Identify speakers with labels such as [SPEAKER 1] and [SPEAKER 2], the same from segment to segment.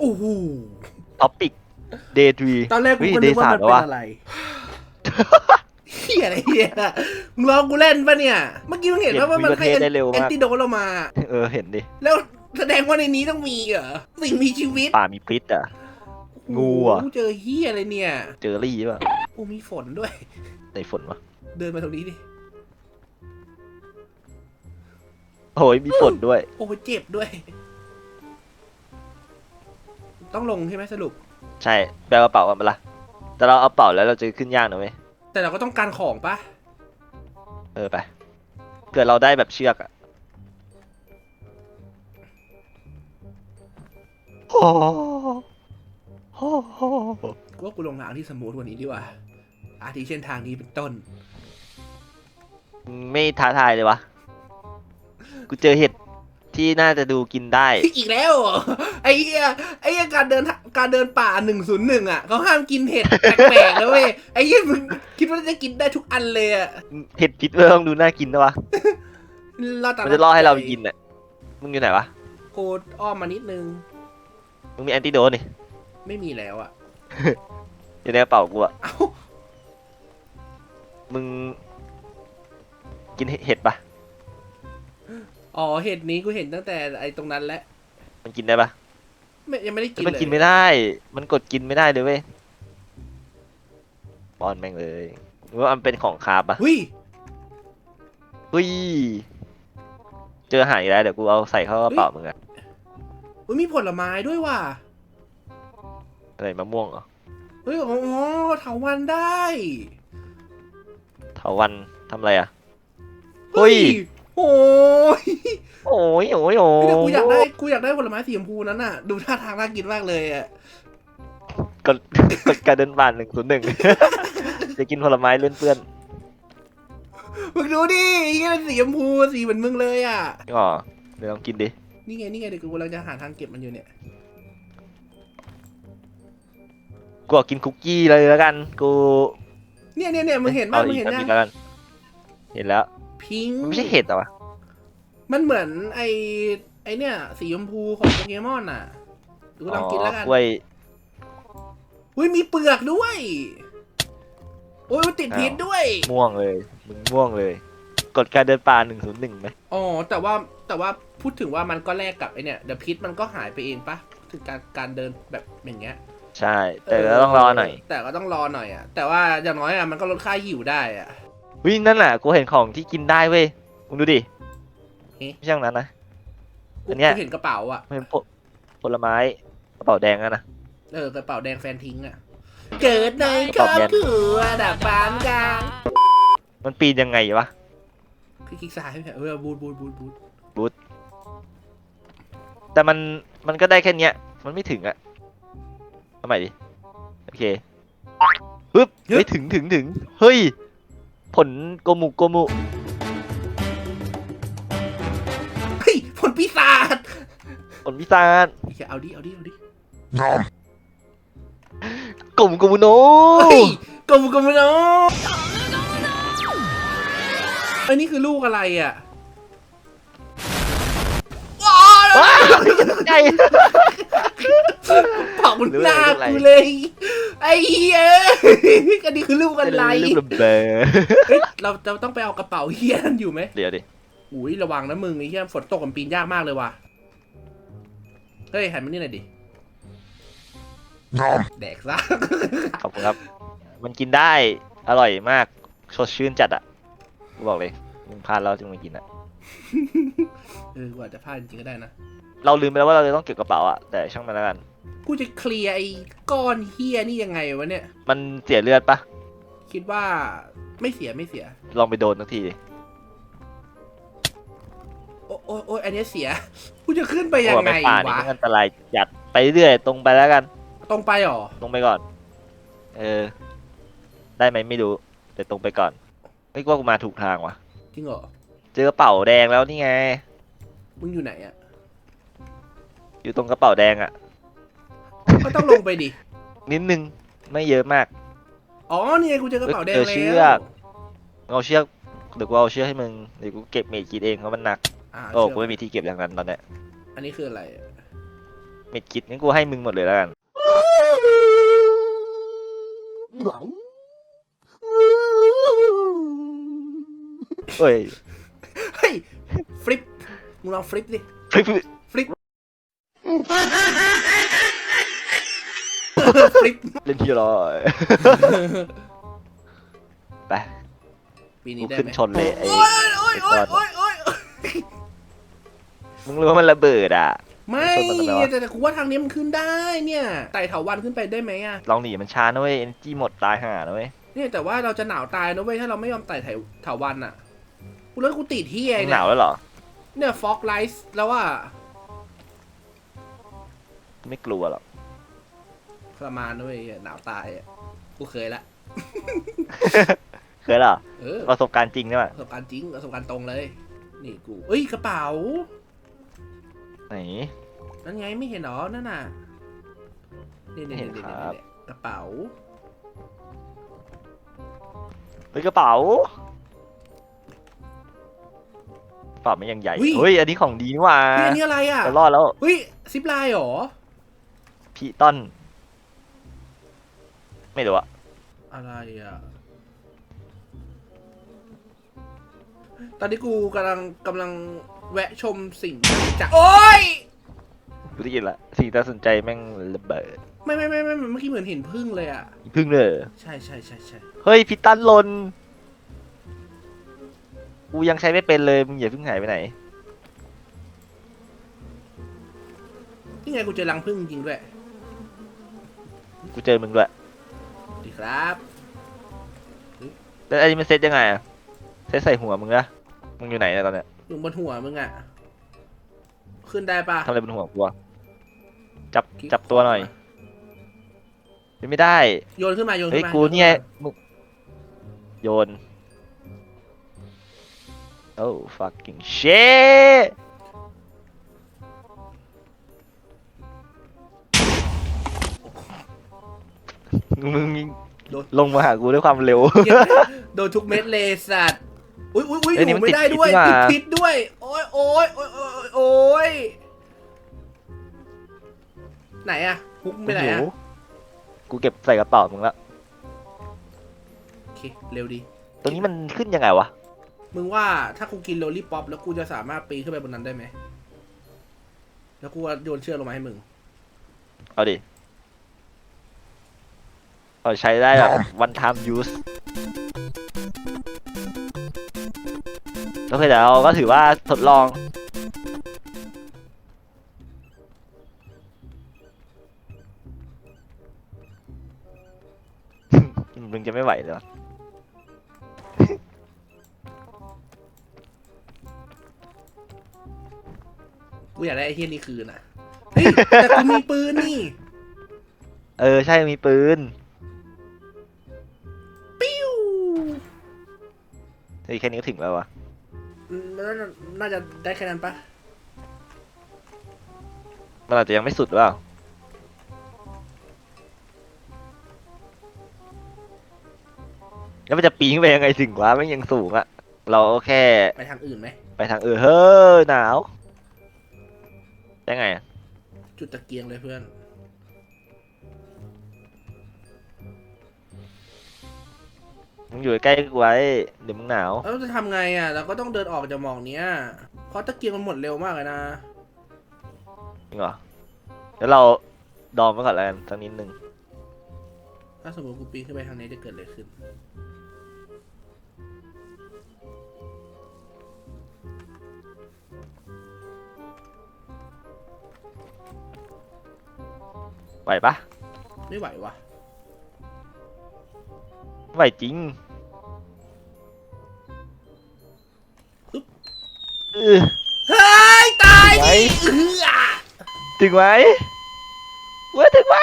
[SPEAKER 1] โอ้โห
[SPEAKER 2] ท็อปิกเดย์ทรี
[SPEAKER 1] ตอนแรกกู
[SPEAKER 2] เฮ้ย
[SPEAKER 1] ก็นึกว่ามัน
[SPEAKER 2] เดย์สามแล้ว
[SPEAKER 1] เป็น
[SPEAKER 2] วะ
[SPEAKER 1] อะไรเฮียอะไรเฮียมึงลองกูเล่นปะเนี่ย เมื่อกี้มึงเห็นว่ามันให้
[SPEAKER 2] ได้เร็ว
[SPEAKER 1] แอน
[SPEAKER 2] มาก
[SPEAKER 1] ติโดเรามา
[SPEAKER 2] เออเห็นดิ
[SPEAKER 1] แล้วแสดงว่าในนี้ต้องมีเหรอ สิ่งมีชีวิต
[SPEAKER 2] ป่ามีพิษอะ งูอะ
[SPEAKER 1] โโหเจอเฮียอะไรเนี่ย
[SPEAKER 2] เจอรี่ป่ะ
[SPEAKER 1] โอ้มีฝนด้วย
[SPEAKER 2] ในฝนวะ
[SPEAKER 1] เดินมาตรงนี้ดิ
[SPEAKER 2] โอ้ยมีฝนด้วย
[SPEAKER 1] โอ้เจ็บด้วย ต้องลงใช่ไหมสรุป
[SPEAKER 2] ใช่แบลกระเป๋ากันปะล่ะแต่เราเอาเป๋าแล้วเราจะขึ้นยากหน่อยเว้ย
[SPEAKER 1] แต่เราก็ต้องการของปะ
[SPEAKER 2] เออไปเกิดเราได้แบบเชือกอะโอ้โหโอ้โห
[SPEAKER 1] กูว่ากูลงทางที่สมูทกว่านี้ดีกว่า อาทิเช่นทางนี้เป็นต้น
[SPEAKER 2] ไม่ท้าทายเลยวะ กูเจอเห็ด ที่น่าจะดูกินได้
[SPEAKER 1] อีกแล้วเหรอไอ้เหี้ยไอ้เหี้ยการเดินการเดินป่าหนึ่งศูนย์หนึ่งอะเขาห้ามกินเห็ดแปลกๆนะเว้ยไอ้เหี้ยมึงคิดว่าจะกินได้ทุกอันเลยอะ
[SPEAKER 2] เห็ดพิษเริ่มดูน่ากินนะวะ
[SPEAKER 1] เราแต่
[SPEAKER 2] มันจะล่อให้เราไปกินอะ มึงอยู่ไหนวะ
[SPEAKER 1] โกดอ้อมมานิดนึง
[SPEAKER 2] มึงมีแอนติโดนนี่
[SPEAKER 1] ไม่มีแล้วอะ
[SPEAKER 2] อยู่ในกระเป๋ากูอะ
[SPEAKER 1] เอ้า
[SPEAKER 2] มึง กินเห็ดปะ
[SPEAKER 1] อ๋อเห็ดนี้กูเห็นตั้งแต่ไอ้ตรงนั้นแล้ว
[SPEAKER 2] มันกินได้ปะ
[SPEAKER 1] ไม่ยังไม่ได้กิน
[SPEAKER 2] มัน
[SPEAKER 1] เลย
[SPEAKER 2] กินไม่ได้ มันกดกินไม่ได้เลยเว้ยป้อนแม่งเลยหรือว่ามันเป็นของคาบปะ
[SPEAKER 1] เฮ้ย
[SPEAKER 2] เฮ้ยเจออาหารอีกแล้วเดี๋ยวกูเอาใส่เข้ากระเป๋ามึงอะ
[SPEAKER 1] เฮ้ยมีผลไม้ด้วยว่ะ
[SPEAKER 2] อะไรมะม่วงเหรอ
[SPEAKER 1] เฮ้ยอ๋อเถาวันได้
[SPEAKER 2] เถาวันทำอะไรอะเฮ้ย
[SPEAKER 1] โอ้ย
[SPEAKER 2] โอ้ยโอ้ยโอ้
[SPEAKER 1] เฮ้ย
[SPEAKER 2] ย
[SPEAKER 1] แต่กูอยากได้กูอยากได้ผลไม้สีชมพูนั้นน่ะ ดูท่าทางน่ากินมากเลยอะ
[SPEAKER 2] กดกดการเดินผ่านหนึ่งศูนย์หนึ่งจะกินผลไม้เลื่อนเปื้อน
[SPEAKER 1] มึงดูดิเฮียสีชมพูสีเหมือนมึงเลยอะ
[SPEAKER 2] อ๋อเดี๋ยวลองกินดิ
[SPEAKER 1] นี่ไงนี่ไงเดี๋ยวกูกำลังจะหาทางเก็บมันอยู่เนี่ย
[SPEAKER 2] กูเอากินคุกกี้เลยแล้วกัน กู
[SPEAKER 1] เนี่ยเนี่ยเนี่ยมึงเห็นป่ะ
[SPEAKER 2] อา
[SPEAKER 1] มึง
[SPEAKER 2] อีก
[SPEAKER 1] เห็น
[SPEAKER 2] อัน
[SPEAKER 1] ยั
[SPEAKER 2] อี
[SPEAKER 1] ง
[SPEAKER 2] กแล้วกันเห็นแล้ว
[SPEAKER 1] พิง
[SPEAKER 2] มันไม่ใช่เห็ดเหรอวะ
[SPEAKER 1] มันเหมือนไอไอเนี่ย สีชมพูของโปเกมอนน่ะกูกำลังกินแล้วกัน
[SPEAKER 2] กล้วย
[SPEAKER 1] อุ้ยมีเปลือกด้วยโอ้ยมันติดพิษด้วย
[SPEAKER 2] ม่วงเลยมึงม่วงเลย กดการเดินป่าหนึ่งศูนย์หนึ่งไหม
[SPEAKER 1] อ๋อแต่ว่าแต่ว่าพูดถึงว่ามันก็แลกกับไอเนี่ยเดี๋ยวพิษมันก็หายไปเองปะถึงการการเดินแบบอย่างเงี้ย
[SPEAKER 2] ใช่ แต่ก็ต้องรอหน่อย
[SPEAKER 1] แต่ก็ต้องรอหน่อยอะแต่ว่าอย่างน้อยอะมันก็ลดค่าหิวได้อะ
[SPEAKER 2] วินั่นแหละกูเห็นของที่กินได้เว้ยมึงดูดิ
[SPEAKER 1] เอ๊ะ
[SPEAKER 2] ไม่ใช่ตรงนั้นนะ
[SPEAKER 1] กู
[SPEAKER 2] อันเนี้ย
[SPEAKER 1] กูเห็นกระเป๋าอะ
[SPEAKER 2] มันเป็นผลผลไม้กระเป๋าแดงอะนะ
[SPEAKER 1] เออกระเป๋าแดงแฟนทิ้งอะ เกิดในครอบครัวดับปานกลาง
[SPEAKER 2] มันปีนยังไงวะ
[SPEAKER 1] คลิกซ้ายไม่ใช่เออบูดบูดบูดบูด
[SPEAKER 2] แต่มันมันก็ได้แค่เนี้ย มันไม่ถึงอะทำไมดิ โอเคปึ๊บเฮ้ยถึงถึงถึง เฮ้ย ผลโกมุโกมุ
[SPEAKER 1] เฮ้ยผลปีศาจ
[SPEAKER 2] ผลพิซซ่า
[SPEAKER 1] เอาดิเอาดิเอาดิ
[SPEAKER 2] กลมโกมุโน
[SPEAKER 1] เฮ้ยกลมกลมเนาะอันนี้คือลูกอะไรอะ
[SPEAKER 2] ใหญ่
[SPEAKER 1] เผาหน้ากูเลย ไอ้เหี้ยอันนี้คือลูกอะไร
[SPEAKER 2] ลูกระเบิด
[SPEAKER 1] เฮ้ยเราเราต้องไปเอากระเป๋าเฮียนั่นอยู่ไหม
[SPEAKER 2] เดี๋ยวดิ
[SPEAKER 1] อุ้ยระวังนะมึงไอ้เฮียฝนตกกันปีนยากมากเลยว่ะเฮ้ยหันมานี่หน่อยดิแดกซะ
[SPEAKER 2] ขอบคุณครับ มันกินได้อร่อยมากสดชื่นจัดอะกูบอกเลยมึงพลาดแล้วจึงมากินอะ
[SPEAKER 1] เออกูอาจจะพลาดจริงๆก็ได้นะ
[SPEAKER 2] เราลืมไปแล้วว่าเราจะต้องเก็บกระเป๋าอะแต่ช่างมันแล้วกัน
[SPEAKER 1] กูจะเคลียร์ไอ้ก้อนเฮียนี่ยังไงวะเนี่ย
[SPEAKER 2] มันเสียเลือดปะ
[SPEAKER 1] คิดว่าไม่เสียไม่เสีย
[SPEAKER 2] ลองไปโดนทักทีดิ
[SPEAKER 1] โอ้โอ้โอ้ยอันเนี้ยเสีย กูจะขึ้นไปยัง
[SPEAKER 2] เพราะ
[SPEAKER 1] ไง
[SPEAKER 2] ว่าป่านี่
[SPEAKER 1] วะ
[SPEAKER 2] มันอันตรายจัดไปเรื่อยตรงไปแล้วกัน
[SPEAKER 1] ตรงไปหรอ
[SPEAKER 2] ตรงไปก่อน เออ ได้ไหมไม่รู้แต่ตรงไปก่อนไม่ว่ากูมาถูกทางวะ
[SPEAKER 1] จริงเหรอ
[SPEAKER 2] เจอกระเป๋าแดงแล้วนี่ไง
[SPEAKER 1] มึงอยู่ไหนอะ
[SPEAKER 2] อยู่ตรงกระเป๋าแดงอะ
[SPEAKER 1] ก็ต้องลงไปดิ
[SPEAKER 2] นิดนึงไม่เยอะมาก
[SPEAKER 1] อ๋อนี่ไงกูเจอกระเป๋าแดง
[SPEAKER 2] เจอ
[SPEAKER 1] แล้
[SPEAKER 2] เชื
[SPEAKER 1] ว
[SPEAKER 2] อกเอาเชือกเดี๋ยวกูเอาเชือกให้มึงเดี๋ยวกูเก็บเมจกินเองเพราะมันหนัก
[SPEAKER 1] อ่า
[SPEAKER 2] โอ้
[SPEAKER 1] เชื่
[SPEAKER 2] กูไม่มีที่เก็บอย่างนั้นตอนเนี้ย
[SPEAKER 1] อันนี้คืออะไรอะ
[SPEAKER 2] เม็ดคิดงั้นกูให้มึงหมดเลยแล้วกันเฮ้ย
[SPEAKER 1] เฮ้ย ฟลิป มึงลองฟลิปดิ
[SPEAKER 2] ฟลิป
[SPEAKER 1] ฟลิปฟลิป
[SPEAKER 2] เล่นที่รอยไป
[SPEAKER 1] ปี
[SPEAKER 2] กู
[SPEAKER 1] นี้ได้
[SPEAKER 2] ขึ้น
[SPEAKER 1] ไหม
[SPEAKER 2] ชนเลยไอ้
[SPEAKER 1] โอ้ยโอ้ยโอ้ยโอ้ยโอ้ย
[SPEAKER 2] มึงรู้ว่ามันระเบิดอะ
[SPEAKER 1] ไม่
[SPEAKER 2] ชนมันทำไมวะ
[SPEAKER 1] แต่แต่กูว่าทางนี้มันขึ้นได้เนี่ยไต่เถาวันขึ้นไปได้ไหมอะ
[SPEAKER 2] ลองหนีมันช้านะเว้ยเอนจีหมดตายห่านะเว้ย
[SPEAKER 1] เนี่ยแต่ว่าเราจะหนาวตายนะเว้ยถ้าเราไม่ยอมไต่เถาเถาวันอะกูแล้วกูติดที่ไอ้
[SPEAKER 2] มึงห
[SPEAKER 1] เนี่
[SPEAKER 2] นาวยแล้วเหรอ
[SPEAKER 1] เนี่ยฟอกไลท์แล้วว่า
[SPEAKER 2] ไม่กลัวหรอก
[SPEAKER 1] ประมาณนะเว้ยหนาวตายอะกูเคยละ
[SPEAKER 2] เคยเหรอ
[SPEAKER 1] เออ
[SPEAKER 2] ประสบการณ์จริงใช่ไหม
[SPEAKER 1] ประสบการณ์จริงประสบการณ์ตรงเลย นี่กูเอ้ยกระเป๋า
[SPEAKER 2] ไหน
[SPEAKER 1] นั่นไงไม่เห็นหรอ นั่นน่ะนี่นี่
[SPEAKER 2] เห็
[SPEAKER 1] นี่
[SPEAKER 2] น
[SPEAKER 1] นี่
[SPEAKER 2] ครับ
[SPEAKER 1] นี่กระเป๋า
[SPEAKER 2] เฮ้ยกระเป๋ากระเป๋าไม่ยังใหญ่
[SPEAKER 1] อุ๊ย
[SPEAKER 2] เฮ้ยอันนี้ของดีนี่หว่า
[SPEAKER 1] เฮ้ยอันนี้อะไรอะ
[SPEAKER 2] จะรอดแล้ว
[SPEAKER 1] เฮ้ยซิปไลน์เหรอ
[SPEAKER 2] พี่ต้นไม่รู้อะ
[SPEAKER 1] อะไรอะ ตอนนี้กูกำลังกำลังแวะชมสิ่งจากโอ้ย
[SPEAKER 2] กูได้ยินละสิ่งที่น่าสนใจแม่งระเบิด
[SPEAKER 1] ไม่ไม่ไม่ไม่เมื่อกี้เหมือนเห็นพึ่งเลยอะ
[SPEAKER 2] พึ่งเลย
[SPEAKER 1] ใช่ใช่ใช่ใช่
[SPEAKER 2] เฮ้ยพี่ตั้นลน กูยังใช้ไม่เป็นเลย มึงอย่าเพิ่งหายไปไหน
[SPEAKER 1] นี่ไงกูเจอรังพึ่งจริงด้วย
[SPEAKER 2] กูเจอมึงด้วย
[SPEAKER 1] ดีครับ
[SPEAKER 2] แล้วอันนี้มันเซตยังไงอะเซตใส่หัวมึงนะมึงอยู่ไหนเนี่ยตอนเนี้ย
[SPEAKER 1] อยู่บนหัวมึงอะ ขึ้นได้ปะ
[SPEAKER 2] ทำอะไรบนหัวกูอะจับจับตัวหน่อยเป็นไม่ได้
[SPEAKER 1] โยนขึ้นมาโยน
[SPEAKER 2] เฮ้
[SPEAKER 1] ขึ้
[SPEAKER 2] ย
[SPEAKER 1] นมา
[SPEAKER 2] กู
[SPEAKER 1] โขึ้
[SPEAKER 2] เนี่ย
[SPEAKER 1] มา
[SPEAKER 2] มึงโยนโอ้ fucking shit มึง
[SPEAKER 1] โดน
[SPEAKER 2] ลงมาหากูด้วยความเร็ว
[SPEAKER 1] เหี้ยโดนทุกเม็ดเลยสัตว์ อุ้ยอุ้ยอุ้ย
[SPEAKER 2] เอ้ย
[SPEAKER 1] ห
[SPEAKER 2] นี่
[SPEAKER 1] นู
[SPEAKER 2] มัน
[SPEAKER 1] ไม่ได้ด้วย
[SPEAKER 2] ติ
[SPEAKER 1] ติ
[SPEAKER 2] ด
[SPEAKER 1] ด
[SPEAKER 2] พิ
[SPEAKER 1] พิ
[SPEAKER 2] ษ
[SPEAKER 1] ษ
[SPEAKER 2] นี่หว่า
[SPEAKER 1] ด้วย โอ้ยโอ้ยโอ้ยโอ้ยโอ้ยไหนอะฮุกไปไหนอะ
[SPEAKER 2] หิวกูเก็บใส่กระเป๋ามึงละ
[SPEAKER 1] โอเคเร็วดี
[SPEAKER 2] ตรงนี้มันขึ้นยังไงวะ
[SPEAKER 1] มึงว่าถ้ากูกินโลลี่ป๊อปแล้วกูจะสามารถปีนขึ้นไปบนนั้นได้ไหม แล้วกูว่าโยนเชือกลงมาให้มึง
[SPEAKER 2] เอาดิ เอาใช้ได้แบบ one time use โอเคเดี๋ยวเราก็ถือว่าทดลอง มึงจะไม่ไหวเลยวะ
[SPEAKER 1] กูอยากได้ไอ้เฮียนี่คืนอะเฮ้ย แต่กูมีปืนนี่
[SPEAKER 2] เออ ใช่มีปืน เฮ้ยแค่นี้ก็ถึงแล้ววะ
[SPEAKER 1] น่าจะน่าจะได้แค่นั้นปะ
[SPEAKER 2] มันอาจจะยังไม่สุดหรือเปล่าแล้วมันจะปีนขึ้นไปยังไงถึงวะไม่งยังสูงอะเราก็แค่
[SPEAKER 1] ไปทางอื่นไหม
[SPEAKER 2] ไปทางเออเฮ้ยหนาวได้ไงอะ
[SPEAKER 1] จุดตะเกียงเลยเพื่อน
[SPEAKER 2] มึงอยู่ใกล้กูไว้เดี๋ยวมึงหนาว
[SPEAKER 1] แล้วจะทำไงอะ เราก็ต้องเดินออกจากหมอกเนี้ย เพราะตะเกียงมันหมดเร็วมากเลยนะ
[SPEAKER 2] จริงเหรอเดี๋ยวเราดอมไว้ก่อนแล้วกันสักนิดนึง
[SPEAKER 1] ถ้าสมมติกูปีนขึ้นไปทางนี้จะเกิดอะไรขึ้น
[SPEAKER 2] ไหวปะ
[SPEAKER 1] ไม่ไหววะ
[SPEAKER 2] ไหวจริงเออ
[SPEAKER 1] เฮ้ยตาย
[SPEAKER 2] ไหว
[SPEAKER 1] ดิเอื้อ
[SPEAKER 2] ถึงไหมเว้ยถึงไหม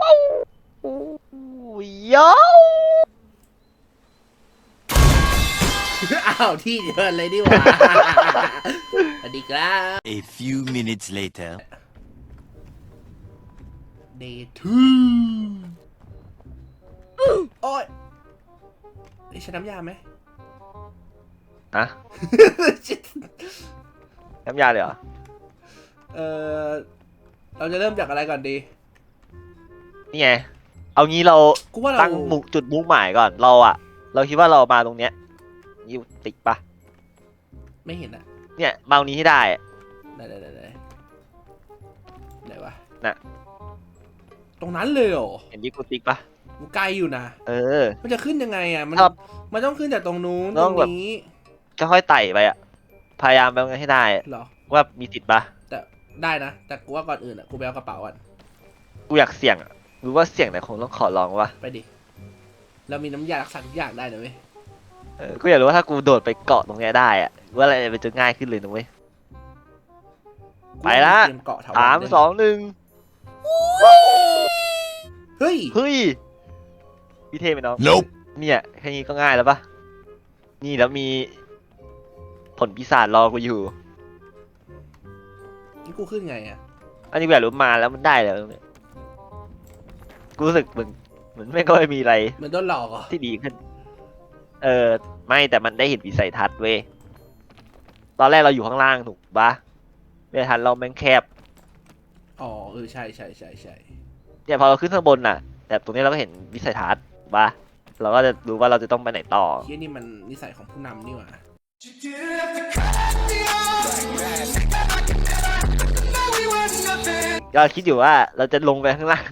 [SPEAKER 2] ว้าวโอ้ยโย
[SPEAKER 1] อ้าวที่เดินเลยดิวะสวัสดีครับ
[SPEAKER 3] A few minutes later.
[SPEAKER 1] day two โอ้ยไอ้ยใช้น้ำยาไหม
[SPEAKER 2] อะน้ำยาเลยเหรอ
[SPEAKER 1] เอ่อเราจะเริ่มจากอะไรก่อนดี
[SPEAKER 2] นี่ไง เอางี้เรา
[SPEAKER 1] กูว่าเรา
[SPEAKER 2] ตั้งมุกจุดมุ่งหมายก่อน เราอะเราคิดว่าเรามาตรงเนี้ยยิวติกปะ
[SPEAKER 1] ไม่เห็นอะ
[SPEAKER 2] เนี่ยมาตรงนี้ให้ได้อะ
[SPEAKER 1] ได้ได้ได้ได้ไหนวะ
[SPEAKER 2] น่ะ
[SPEAKER 1] ตรงนั้นเลยเหรอ
[SPEAKER 2] เห็นยิวกูติ๊กปะ
[SPEAKER 1] กู ไกลอยู่นะ
[SPEAKER 2] เออ
[SPEAKER 1] มันจะขึ้นยังไงอะมัน
[SPEAKER 2] ครับ
[SPEAKER 1] มันต้องขึ้นจากตรงนู้นต
[SPEAKER 2] ต้
[SPEAKER 1] ร
[SPEAKER 2] อง
[SPEAKER 1] ง
[SPEAKER 2] แบบ
[SPEAKER 1] นี้
[SPEAKER 2] ก็ค่อยไต่ไปอะพยายามไปให้ได้อะ
[SPEAKER 1] เหรอ
[SPEAKER 2] ว่ามีสิทธิ์ปะ
[SPEAKER 1] แต่ได้นะ แต่กูว่าก่อนอื่นอะกูไปเอากระเป๋าก่อน
[SPEAKER 2] กูอยากเสี่ยงอะรู้ว่าเสี่ยงแต่คงต้องขอลองวะ
[SPEAKER 1] ไปดิเรามีน้ำยารักษาทุกอย่างได้นะเว้ย
[SPEAKER 2] เออกูอยากรู้ว่าถ้ากูโดดไปเกาะตรงเนี้ยได้อะว่าอะไรมันจะง่ายขึ้นเลยนะเว้ย ไปละ
[SPEAKER 1] เตรียมเกาะเถา
[SPEAKER 2] สาม
[SPEAKER 1] วัน
[SPEAKER 2] สองหนึ่ง
[SPEAKER 1] เฮ้ย
[SPEAKER 2] เฮ้ย พี่เทไปน้อง
[SPEAKER 3] Nope.
[SPEAKER 2] เนี่ยแค่นี้ก็ง่ายแล้วปะนี่แล้วมี ผลปีศาจรอกูอยู่
[SPEAKER 1] นี่กูขึ้นไงอะ
[SPEAKER 2] อันนี้แบบรู้มาแล้วมันได้แล้วเนี่ยกูรู้สึกเหมือนเหมือนไม่ก็ไม่มีอะไร
[SPEAKER 1] เหมือนโดนหลอกเหรอ
[SPEAKER 2] ที่ดีขึ้น เออ ไม่แต่มันได้เห็นวิสัยทัศน์เว้ย ตอนแรกเราอยู่ข้างล่างถูกปะวิสัยทัศน์เราแม่งแคบ
[SPEAKER 1] อ๋อเออใช่ใช่ใช่ใช่
[SPEAKER 2] เนี่ยพอเราขึ้นข้างบนน่ะ แต่ตรงนี้เราก็เห็นวิสัยทัศน์ถูก ปะเราก็จะรู้ว่าเราจะต้องไปไหนต่อ
[SPEAKER 1] เฮียนี่มันนิสัยของผู้นำนี่หว่า
[SPEAKER 2] ก็คิดอยู่ว่าเราจะลงไปข้างล่าง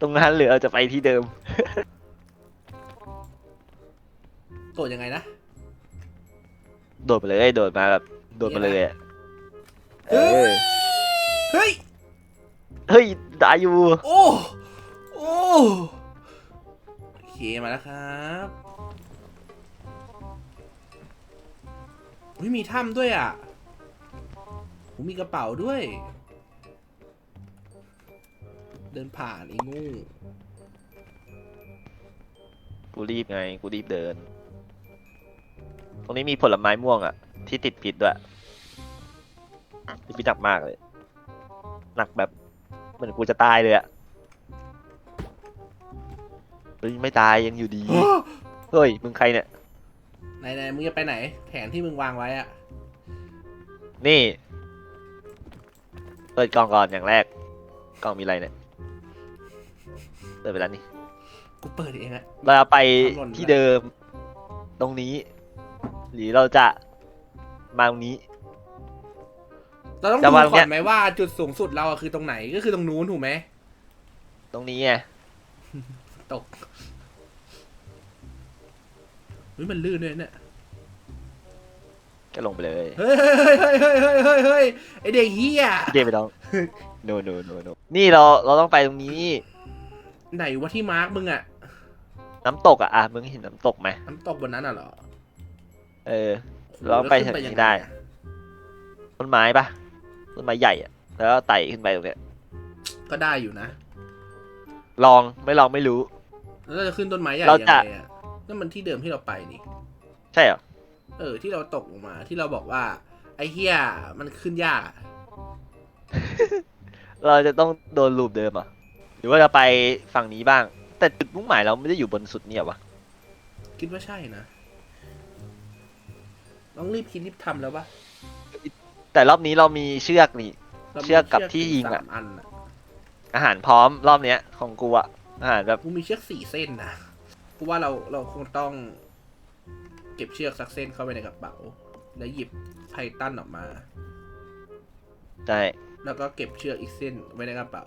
[SPEAKER 2] ตรงนั้นหรือเราจะไปที่เดิม
[SPEAKER 1] โกรธยังไงนะ
[SPEAKER 2] โดดไปเลยโดดมาแบบโดดไปเลยอะเออ
[SPEAKER 1] เฮ้ย
[SPEAKER 2] เฮ้ยได้อยู่
[SPEAKER 1] โอ้ โอ้โอ เคมาแล้วครับอุ้ยมีถ้ำด้วยอะผมมีกระเป๋าด้วย เดินผ่านไอ้งู
[SPEAKER 2] กูรีบไง กูรีบเดิน ตรงนี้มีผลไม้ม่วงอะ ที่ติดพิษด้วยติดพิษหนักมากเลย หนักแบบ เหมือนกูจะตายเลยอะ เฮ้ยไม่ตายยังอยู่ดี เฮ้ยมึงใครเนี่ย
[SPEAKER 1] ไหนไหนมึงจะไปไหน แผนที่มึงวางไว้อะ
[SPEAKER 2] นี่ เปิดกล่องก่อนอย่างแรก กล่องมีอะไรเนี่ย เปิดไปแล้วนี่
[SPEAKER 1] กูเปิดเองอะ
[SPEAKER 2] เราจะไป
[SPEAKER 1] ทำหล่น
[SPEAKER 2] ที่
[SPEAKER 1] ไป
[SPEAKER 2] เดิม ตรงนี้ หรือเราจะมาตรงนี้
[SPEAKER 1] เราต้อง
[SPEAKER 2] แต่
[SPEAKER 1] ดู
[SPEAKER 2] ว่า
[SPEAKER 1] ก่
[SPEAKER 2] เนี่
[SPEAKER 1] อย นไหมว่าจุดสูงสุดเราอะคือตรงไหนก็คือตรงนู้นถูกไหม
[SPEAKER 2] ตรงนี้ไง
[SPEAKER 1] ตกเฮ้ยมันลื่นด้วยเนี่ย
[SPEAKER 2] ก็ลงไปเลย
[SPEAKER 1] เฮ้ยเฮ้ยเฮ้ยเฮ้ยเฮ้ยเฮ้ยไอเด็กเฮีย
[SPEAKER 2] พี่เดไปน้อง no no no no นี่เราเราต้องไปตรงนี้
[SPEAKER 1] ไหนวะที่มาร์กมึงอะ
[SPEAKER 2] น้ำตกอะอะมึงเห็นน้ำตกไหม
[SPEAKER 1] น้ำตกบนนั้นอะเหรอ
[SPEAKER 2] เออ เราต้องไป
[SPEAKER 1] แล้ว
[SPEAKER 2] ทาง
[SPEAKER 1] ขึ้ยั
[SPEAKER 2] นี้
[SPEAKER 1] งง
[SPEAKER 2] ได้
[SPEAKER 1] อะ
[SPEAKER 2] ต้นไม้ปะต้นไม้ใหญ่อะแล้วก็ไต่ขึ้นไปตรงเนี้ย
[SPEAKER 1] ก็ได้อยู่นะ
[SPEAKER 2] ลองไม่ลองไม่รู้
[SPEAKER 1] แล้วเราจะขึ้นต้นไม้ใหญ่
[SPEAKER 2] เรา
[SPEAKER 1] ยัง
[SPEAKER 2] จะ
[SPEAKER 1] ไงอะนั่นมันที่เดิมที่เราไปนี่
[SPEAKER 2] ใช่เหรอ
[SPEAKER 1] เออ ที่เราตกลงมา ที่เราบอกว่า ไอเฮียมันขึ้นยากอะ
[SPEAKER 2] เราจะต้องโดนลูปเดิมอะ หรือว่าจะไปฝั่งนี้บ้าง แต่จุดมุ่งหมายเราไม่ได้อยู่บนสุดเนี่ยวะ
[SPEAKER 1] คิดว่าใช่นะต้องรีบคิดรีบทำแล้วปะ
[SPEAKER 2] แต่รอบนี้เรามีเชือกนี่
[SPEAKER 1] รามี
[SPEAKER 2] เชือกกับที่ยิงอะ
[SPEAKER 1] สามอันอะ
[SPEAKER 2] อาหารพร้อมรอบเนี้ยของกูอะ อาหารแบบ
[SPEAKER 1] กูมีเชือกสี่เส้นนะกูว่าเราเราคงต้อง เก็บเชือกสักเส้นเข้าไปในกระเป๋า แล้วหยิบไพตันออกมา
[SPEAKER 2] ใช่
[SPEAKER 1] แล้วก็เก็บเชือกอีกเส้นไว้ในกระเป๋า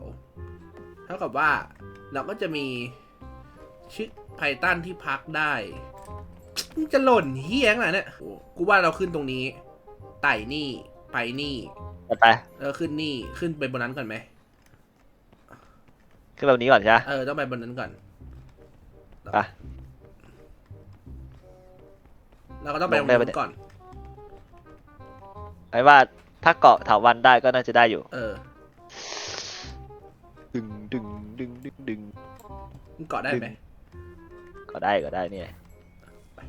[SPEAKER 1] เท่ากับว่าเราก็จะมีชื่อไพตันที่พักได้มึงจะหล่นเฮี้ยงอะเนี่ยโอ้กูว่าเราขึ้นตรงนี้ ไต่นี่ไปนี่
[SPEAKER 2] ไปไป
[SPEAKER 1] แล้วขึ้นนี่ขึ้นไปบนนั้นก่อนไหม
[SPEAKER 2] ขึ้นแบบนี้ก่อนใช่ไหม
[SPEAKER 1] เออต้องไปบนนั้นก่อน
[SPEAKER 2] ไป
[SPEAKER 1] เราก็ต้องไปตรงนู้นก่อน
[SPEAKER 2] ไอ้ว่าถ้าเกาะเถาวันได้ก็น่าจะได้อยู่
[SPEAKER 1] เออ
[SPEAKER 2] ดึงดึงดึงดึงดึง
[SPEAKER 1] มึงเกาะได้ไหม
[SPEAKER 2] ก็ได้ก็ได้เนี่ย
[SPEAKER 1] ไป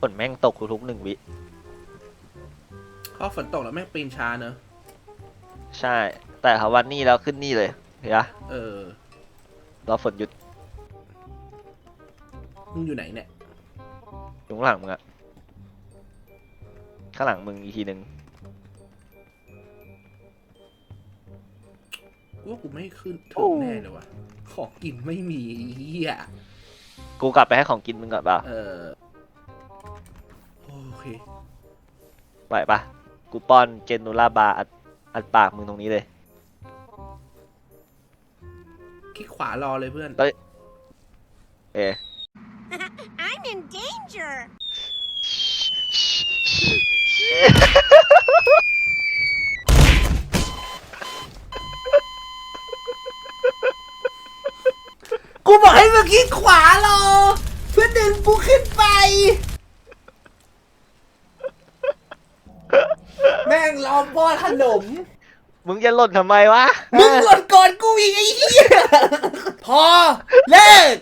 [SPEAKER 2] ฝนแม่งตกทุกๆหนึ่งวิ
[SPEAKER 1] เพราะฝนตกแล้วแม่งปีนช้าเนอะ
[SPEAKER 2] ใช่ แต่หาวันนี้แล้วขึ้นนี่เลยเห็นะ
[SPEAKER 1] เออ
[SPEAKER 2] รอฝนหยุด
[SPEAKER 1] มึงอยู่ไหนเนี่ย
[SPEAKER 2] อยู่งหลังมึงอะข้างหลังมึงอีกทีหนึ่ง
[SPEAKER 1] ว่ากูไม่ขึ้นถึงแน่เลยวะของกินไม่มีเฮีย
[SPEAKER 2] กูกลับไปให้ของกินมึงก่อนป่ะ
[SPEAKER 1] เออ โอเค
[SPEAKER 2] ไปวปะกูป้อนเจนูล่าบาร์ อัดปากมึงตรงนี้เลย
[SPEAKER 1] คลิกขวารอเลยเพื่อน
[SPEAKER 2] เอ้ยเอ
[SPEAKER 4] I'm in danger.
[SPEAKER 1] กูบอกให้มึงคลิกขวารอ เพื่อดึงกูขึ้นไป แม่งรอป้อนขนม
[SPEAKER 2] มึงจะหล่นทำไมวะ
[SPEAKER 1] มึงหล่นก่อนกูอีกไอ้เหี้ยพอเลิก